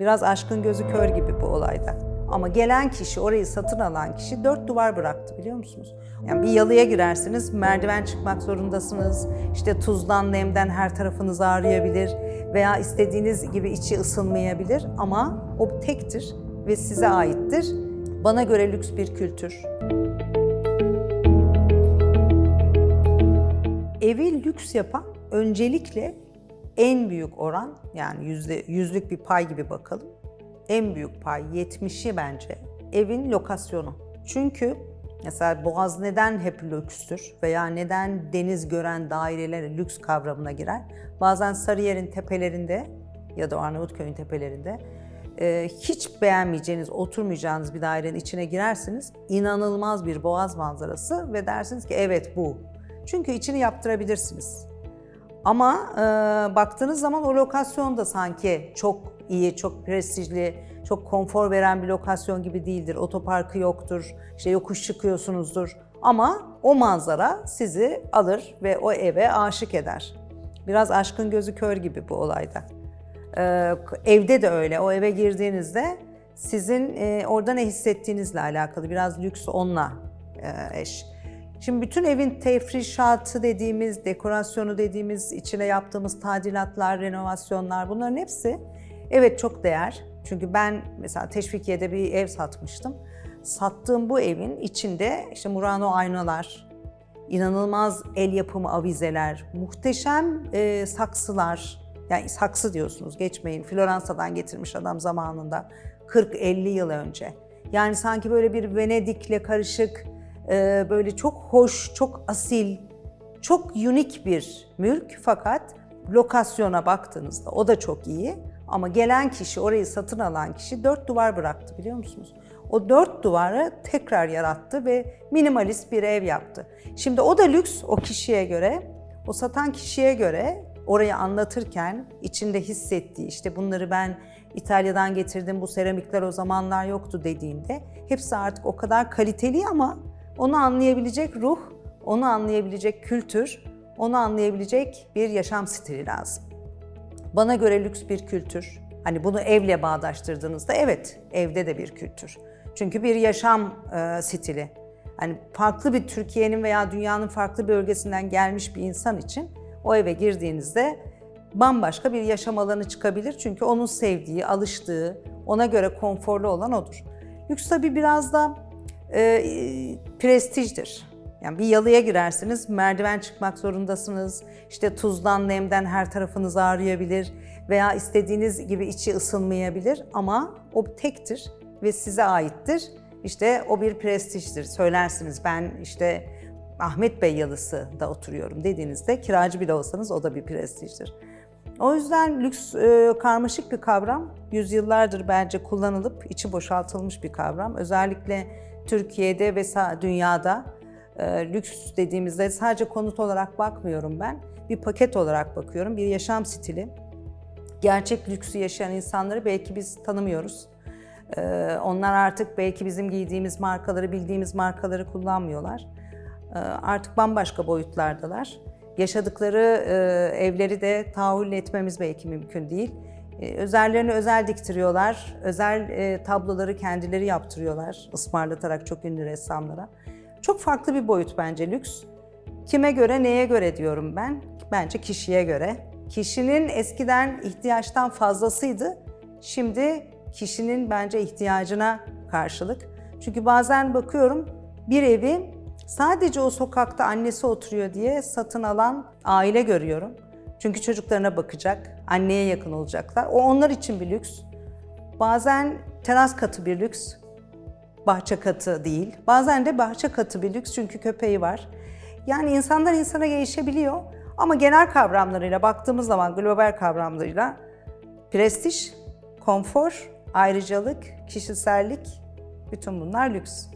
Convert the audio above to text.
Biraz aşkın gözü kör gibi bu olayda. Ama gelen kişi, orayı satın alan kişi dört duvar bıraktı biliyor musunuz? Yani bir yalıya girersiniz, merdiven çıkmak zorundasınız. İşte tuzdan, nemden her tarafınız ağrıyabilir veya istediğiniz gibi içi ısınmayabilir ama o tektir ve size aittir. Bana göre lüks bir kültür. Evi lüks yapan öncelikle en büyük oran yani yüzde yüzlük bir pay gibi bakalım. En büyük pay 70'i bence evin lokasyonu. Çünkü mesela Boğaz neden hep lükstür veya neden deniz gören daireler lüks kavramına girer? Bazen Sarıyer'in tepelerinde ya da Arnavutköy'ün tepelerinde e, hiç beğenmeyeceğiniz, oturmayacağınız bir dairenin içine girersiniz. inanılmaz bir boğaz manzarası ve dersiniz ki evet bu. Çünkü içini yaptırabilirsiniz. Ama e, baktığınız zaman o lokasyon da sanki çok iyi, çok prestijli, çok konfor veren bir lokasyon gibi değildir. Otoparkı yoktur, işte yokuş çıkıyorsunuzdur. Ama o manzara sizi alır ve o eve aşık eder. Biraz aşkın gözü kör gibi bu olayda. Ee, evde de öyle. O eve girdiğinizde sizin e, orada ne hissettiğinizle alakalı. Biraz lüks onunla e, eş. Şimdi bütün evin tefrişatı dediğimiz, dekorasyonu dediğimiz, içine yaptığımız tadilatlar, renovasyonlar bunların hepsi evet çok değer. Çünkü ben mesela Teşvikiye'de bir ev satmıştım. Sattığım bu evin içinde işte Murano aynalar, inanılmaz el yapımı avizeler, muhteşem e, saksılar. Yani saksı diyorsunuz geçmeyin. Floransa'dan getirmiş adam zamanında 40-50 yıl önce. Yani sanki böyle bir Venedik'le karışık e, böyle çok hoş, çok asil, çok unik bir mülk fakat lokasyona baktığınızda o da çok iyi. Ama gelen kişi, orayı satın alan kişi dört duvar bıraktı biliyor musunuz? O dört duvarı tekrar yarattı ve minimalist bir ev yaptı. Şimdi o da lüks o kişiye göre, o satan kişiye göre orayı anlatırken içinde hissettiği işte bunları ben İtalya'dan getirdim bu seramikler o zamanlar yoktu dediğinde hepsi artık o kadar kaliteli ama onu anlayabilecek ruh, onu anlayabilecek kültür, onu anlayabilecek bir yaşam stili lazım. Bana göre lüks bir kültür. Hani bunu evle bağdaştırdığınızda evet evde de bir kültür. Çünkü bir yaşam e, stili. Hani farklı bir Türkiye'nin veya dünyanın farklı bölgesinden gelmiş bir insan için o eve girdiğinizde bambaşka bir yaşam alanı çıkabilir. Çünkü onun sevdiği, alıştığı, ona göre konforlu olan odur. Lüks tabii biraz da e, prestijdir. Yani bir yalıya girersiniz, merdiven çıkmak zorundasınız. İşte tuzdan, nemden her tarafınız ağrıyabilir veya istediğiniz gibi içi ısınmayabilir ama o tektir ve size aittir. İşte o bir prestijdir. Söylersiniz ben işte Ahmet Bey yalısı da oturuyorum dediğinizde kiracı bile olsanız o da bir prestijdir. O yüzden lüks e, karmaşık bir kavram. Yüzyıllardır bence kullanılıp içi boşaltılmış bir kavram. Özellikle Türkiye'de ve dünyada e, lüks dediğimizde sadece konut olarak bakmıyorum ben. Bir paket olarak bakıyorum, bir yaşam stili. Gerçek lüksü yaşayan insanları belki biz tanımıyoruz. E, onlar artık belki bizim giydiğimiz markaları, bildiğimiz markaları kullanmıyorlar. E, artık bambaşka boyutlardalar. Yaşadıkları e, evleri de tahammül etmemiz belki mümkün değil. E, özellerini özel diktiriyorlar, özel e, tabloları kendileri yaptırıyorlar ısmarlatarak çok ünlü ressamlara. Çok farklı bir boyut bence lüks. Kime göre, neye göre diyorum ben? Bence kişiye göre. Kişinin eskiden ihtiyaçtan fazlasıydı. Şimdi kişinin bence ihtiyacına karşılık. Çünkü bazen bakıyorum bir evi sadece o sokakta annesi oturuyor diye satın alan aile görüyorum. Çünkü çocuklarına bakacak, anneye yakın olacaklar. O onlar için bir lüks. Bazen teras katı bir lüks, bahçe katı değil. Bazen de bahçe katı bir lüks çünkü köpeği var. Yani insandan insana değişebiliyor. Ama genel kavramlarıyla baktığımız zaman global kavramlarıyla prestij, konfor, ayrıcalık, kişisellik bütün bunlar lüks.